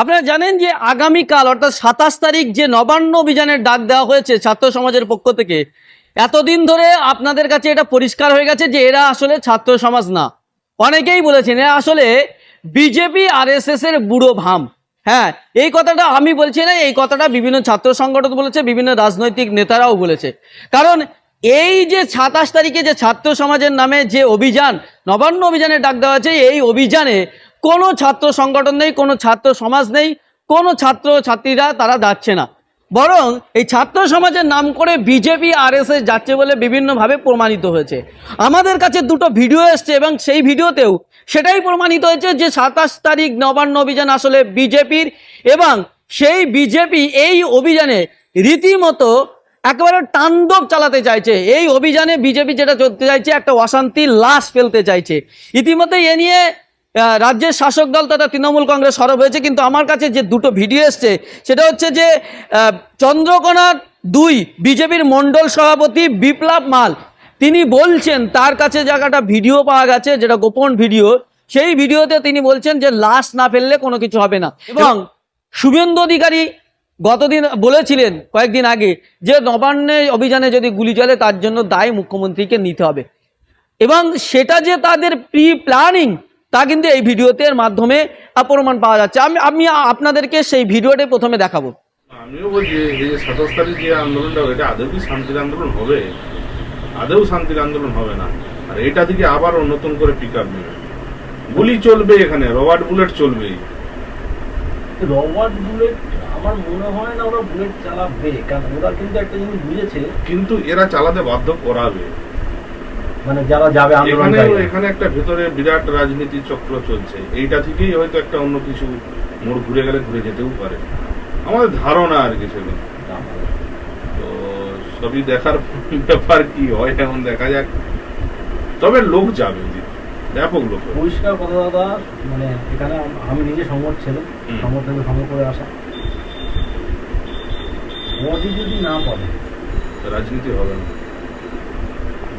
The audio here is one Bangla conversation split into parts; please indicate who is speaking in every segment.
Speaker 1: আপনারা জানেন যে আগামীকাল, অর্থাৎ সাতাশ তারিখ যে নবান্ন অভিযানের ডাক দেওয়া হয়েছে ছাত্র সমাজের পক্ষ থেকে, এতদিন ধরে আপনাদের কাছে এটা পরিষ্কার হয়ে গেছে যে এরা আসলে ছাত্র সমাজ না। অনেকেই বলেছেন, এরা আসলে বিজেপি আর এর বুড়ো ভাম। হ্যাঁ এই কথাটা আমি বলছি না, এই কথাটা বিভিন্ন ছাত্র সংগঠন বলেছে, বিভিন্ন রাজনৈতিক নেতারাও বলেছে। কারণ এই যে সাতাশ তারিখে যে ছাত্র সমাজের নামে যে অভিযান, নবান্ন অভিযানে ডাক দেওয়া হয়েছে, এই অভিযানে কোনো ছাত্র সংগঠন নেই, কোনো ছাত্র সমাজ নেই, কোনো ছাত্র ছাত্রীরা তারা যাচ্ছে না। বরং এই ছাত্র সমাজের নাম করে বিজেপি, আর এস যাচ্ছে বলে বিভিন্নভাবে প্রমাণিত হয়েছে। আমাদের কাছে দুটো ভিডিও এসছে এবং সেই ভিডিওতেও সেটাই প্রমাণিত হয়েছে যে সাতাশ তারিখ নবান্ন অভিযান আসলে বিজেপির এবং সেই বিজেপি এই অভিযানে রীতিমতো একেবারে তাণ্ডব চালাতে চাইছে। এই অভিযানে বিজেপি যেটা চলতে চাইছে, একটা অশান্তির লাশ ফেলতে চাইছে। ইতিমধ্যে এ নিয়ে রাজ্যের শাসক দল তথা তৃণমূল কংগ্রেস সরব হয়েছে কিন্তু আমার কাছে যে দুটো ভিডিও এসছে সেটা হচ্ছে যে চন্দ্রকোনা দুই বিজেপির মণ্ডল সভাপতি বিপ্লব মাল তিনি বলছেন তার কাছে জায়গাটা ভিডিও পাওয়া গেছে যেটা গোপন ভিডিও সেই ভিডিওতে তিনি বলছেন যে লাশ না ফেললে কোনো কিছু হবে না। এবং শুভেন্দু অধিকারী গতদিন বলেছিলেন কয়েকদিন আগে যে নবান্নে অভিযানে যদি গুলি চলে তার জন্য দায় মুখ্যমন্ত্রীকে নিতে হবে। এবং সেটা যে তাদের প্রি প্ল্যানিং তা কিন্তু এই ভিডিওতে মাধ্যমে প্রমাণ পাওয়া যাচ্ছে। আমি আমি আপনাদেরকে সেই ভিডিওটি প্রথমে দেখাবো।
Speaker 2: আমিও বলছি এই যে সাতাশ তারিখ যে আন্দোলনটা হবে, এটা আদৌ কি শান্তির আন্দোলন হবে? আদৌ শান্তির আন্দোলন হবে না। আর এটা থেকে আবারও নতুন করে পিক আপ নেবে। গুলি চলবে এখানে রবার্ট বুলেট চলবেই।
Speaker 3: রবার্ট বুলেট আমার মনে হয় না ওরা বুলেট চালাবে কারণ ওরা কিন্তু একটা জিনিস বুঝেছে।
Speaker 2: কিন্তু এরা চালাতে বাধ্য করাবে।
Speaker 3: মানে যারা যাবে
Speaker 2: এখানে এখানে একটা ভেতরে বিরাট রাজনীতি চক্র চলছে। এইটা থেকেই হয়তো একটা অন্য কিছু মোড় ঘুরে গেলে ঘুরে যেতেও পারে। আমাদের ধারণা আর কি সেগুলো। তো সবই দেখার ব্যাপার কি হয় এখন দেখা যাক। তবে লোক যাবে। ব্যাপক লোক
Speaker 3: পরিষ্কার কথা দাদা মানে এখানে আমি নিজে সংগঠ ছিলাম।
Speaker 2: হুম।
Speaker 3: সংগঠ থেকে সংগ্রহ করে আসা। বডি যদি না পড়ে
Speaker 2: রাজনীতি হবে না।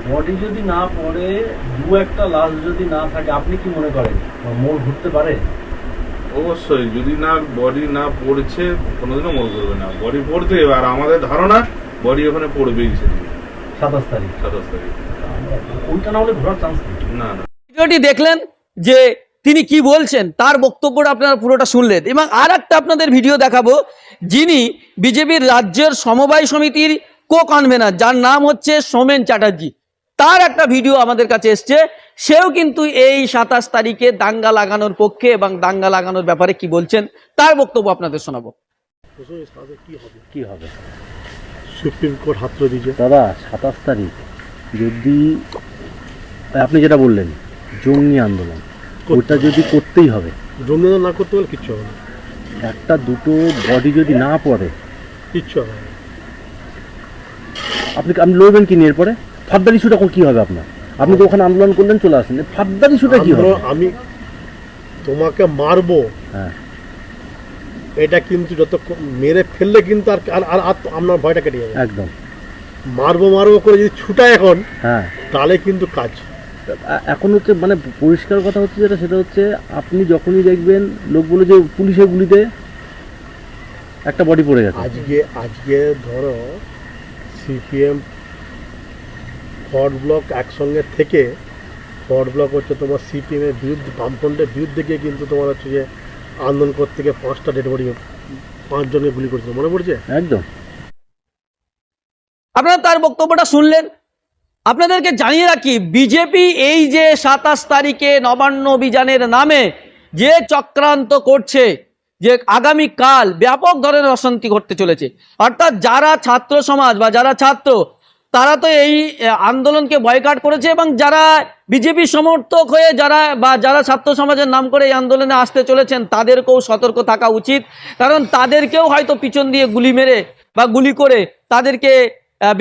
Speaker 3: বডি যদি না পড়ে দু একটা লাশ যদি না থাকে আপনি কি মনে করেন? মোড় ঘুরতে পারে?
Speaker 2: অবশ্যই যদি না বডি না পড়ছে কোনোদিনও মনে করবে না। বডি পড়তে আর আমাদের ধারণা বডি ওখানে পড়বেই সেদিন।
Speaker 3: সাতাশ তারিখ।
Speaker 2: সাতাশ তারিখ।
Speaker 3: ওইটা না হলে ঘোরার চান্স
Speaker 2: না না।
Speaker 1: ভিডিওটি দেখলেন যে তিনি কি বলছেন তার বক্তব্যটা আপনারা পুরোটা শুনলেন। এবং আর একটা আপনাদের ভিডিও দেখাবো যিনি বিজেপির রাজ্যের সমবায় সমিতির কো কনভেনার যার নাম হচ্ছে সোমেন চ্যাটার্জি। তার একটা ভিডিও আমাদের কাছে এসছে। সেও কিন্তু এই সাতাশ তারিখে দাঙ্গা লাগানোর পক্ষে এবং দাঙ্গা লাগানোর ব্যাপারে কি বলছেন তার বক্তব্য আপনাদের শোনাবো।
Speaker 4: কি হবে?
Speaker 5: সুপ্রিম কোর্ট হাত দিয়েছে।
Speaker 4: দাদা সাতাশ তারিখ যদি আপনি যেটা বললেন জঙ্গি আন্দোলন ওটা যদি করতেই হবে।
Speaker 5: জঙ্গি না করতে পারলে কিচ্ছু হবে না।
Speaker 4: একটা দুটো বডি যদি না পড়ে
Speaker 5: কিচ্ছু হবে না।
Speaker 4: আপনি আপনি লড়বেন কি নিয়ে এরপরে? ফাদ্দার ইস্যুটা কি হবে আপনার? আপনি তো ওখানে আন্দোলন করলেন চলে আসেন ফাদ্দার ইস্যুটা কি হবে?
Speaker 5: আমি তোমাকে মারবো।
Speaker 4: হ্যাঁ।
Speaker 5: এটা কিন্তু যত মেরে ফেললে কিন্তু আর আর আর আর আপনার ভয়টা কেটে যাবে।
Speaker 4: একদম।
Speaker 5: মারবো মারবো করে যদি ছুটায় এখন
Speaker 4: হ্যাঁ।
Speaker 5: তাহলে কিন্তু কাজ।
Speaker 4: এখন হচ্ছে মানে পরিষ্কার কথা হচ্ছে যেটা সেটা হচ্ছে আপনি যখনই দেখবেন লোক বলে যে পুলিশের গুলিতে একটা বডি পড়ে গেছে।
Speaker 5: আজকে আজকে ধরো সিপিএম ফরওয়ার্ড ব্লক একসঙ্গে থেকে ফরওয়ার্ড ব্লক হচ্ছে তোমার সিপিএম এর বিরুদ্ধে বামফ্রন্টের বিরুদ্ধে গিয়ে কিন্তু তোমার হচ্ছে যে আন্দোলন করতে গিয়ে পাঁচটা ডেড বডি পাঁচজনকে গুলি করেছিল। মনে পড়ছে?
Speaker 4: একদম।
Speaker 1: আপনারা তার বক্তব্যটা শুনলেন। আপনাদেরকে জানিয়ে রাখি বিজেপি এই যে সাতাশ তারিখে নবান্ন অভিযানের নামে যে চক্রান্ত করছে যে আগামীকাল ব্যাপক ধরনের অশান্তি ঘটতে চলেছে। অর্থাৎ যারা ছাত্র সমাজ বা যারা ছাত্র তারা তো এই আন্দোলনকে বয়কাট করেছে এবং যারা বিজেপি সমর্থক হয়ে যারা বা যারা ছাত্র সমাজের নাম করে এই আন্দোলনে আসতে চলেছেন, তাদেরকেও সতর্ক থাকা উচিত। কারণ তাদেরকেও হয়তো পিছন দিয়ে গুলি মেরে বা গুলি করে তাদেরকে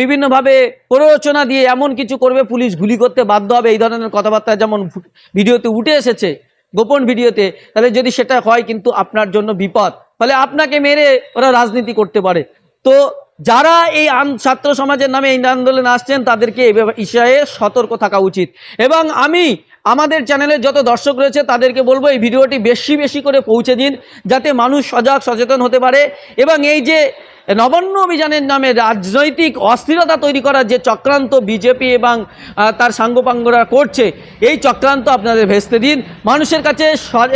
Speaker 1: বিভিন্নভাবে প্ররোচনা দিয়ে এমন কিছু করবে, পুলিশ গুলি করতে বাধ্য হবে। এই ধরনের কথাবার্তা যেমন ভিডিওতে উঠে এসেছে, গোপন ভিডিওতে, তাহলে যদি সেটা হয় কিন্তু আপনার জন্য বিপদ। ফলে আপনাকে মেরে ওরা রাজনীতি করতে পারে। তো যারা এই ছাত্র সমাজের নামে এই আন্দোলনে আসছেন, তাদেরকে এই বিষয়ে সতর্ক থাকা উচিত। এবং আমি আমাদের চ্যানেলে যত দর্শক রয়েছে, তাদেরকে বলব এই ভিডিওটি বেশি বেশি করে পৌঁছে দিন, যাতে মানুষ সজাগ, সচেতন হতে পারে। এবং এই যে নবান্ন অভিযানের নামে রাজনৈতিক অস্থিরতা তৈরি করার যে চক্রান্ত বিজেপি এবং তার সাঙ্গপাঙ্গরা করছে, এই চক্রান্ত আপনাদের ভেস্তে দিন। মানুষের কাছে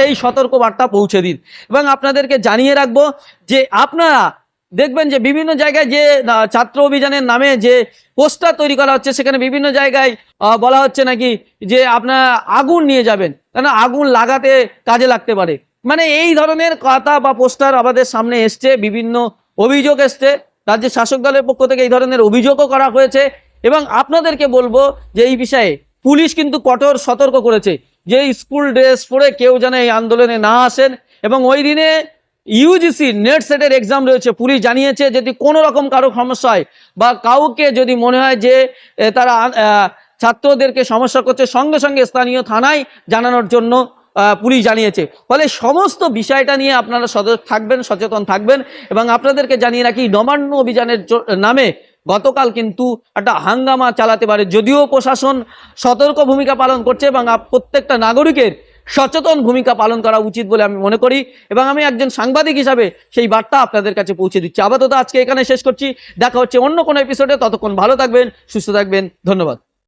Speaker 1: এই সতর্ক বার্তা পৌঁছে দিন। এবং আপনাদেরকে জানিয়ে রাখব যে আপনারা দেখবেন যে বিভিন্ন জায়গায় যে ছাত্র অভিযানের নামে যে পোস্টার তৈরি করা হচ্ছে, সেখানে বিভিন্ন জায়গায় বলা হচ্ছে নাকি যে আপনারা আগুন নিয়ে যাবেন। কেন আগুন লাগাতে কাজে লাগতে পারে। মানে এই ধরনের কথা বা পোস্টার আমাদের সামনে এসছে, বিভিন্ন অভিযোগ এসছে। রাজ্যের শাসক দলের পক্ষ থেকে এই ধরনের অভিযোগও করা হয়েছে। এবং আপনাদেরকে বলব যে এই বিষয়ে পুলিশ কিন্তু কঠোর সতর্ক করেছে। যে স্কুল ড্রেস পরে কেউ যেন এই আন্দোলনে না আসেন। এবং ওই দিনে ইউজিসি নেট সেটের এক্সাম রয়েছে, পুলিশ জানিয়েছে যদি কোনো রকম কারও সমস্যা হয় বা কাউকে যদি মনে হয় যে তারা ছাত্রদেরকে সমস্যা করছে, সঙ্গে সঙ্গে স্থানীয় থানায় জানানোর জন্য পুলিশ জানিয়েছে। ফলে সমস্ত বিষয়টা নিয়ে আপনারা সতর্ক থাকবেন, সচেতন থাকবেন এবং আপনাদেরকে জানিয়ে রাখি, নবান্ন অভিযানের নামে গতকাল কিন্তু একটা হাঙ্গামা চালাতে পারে। যদিও প্রশাসন সতর্ক ভূমিকা পালন করছে এবং প্রত্যেকটা নাগরিকের সচেতন ভূমিকা পালন করা উচিত বলে আমি মনে করি এবং আমি একজন সাংবাদিক হিসাবে সেই বার্তা আপনাদের কাছে পৌঁছে দিচ্ছি। আপাতত আজকে এখানে শেষ করছি। দেখা হচ্ছে অন্য কোনো এপিসোডে ততক্ষণ ভালো থাকবেন, সুস্থ থাকবেন। ধন্যবাদ।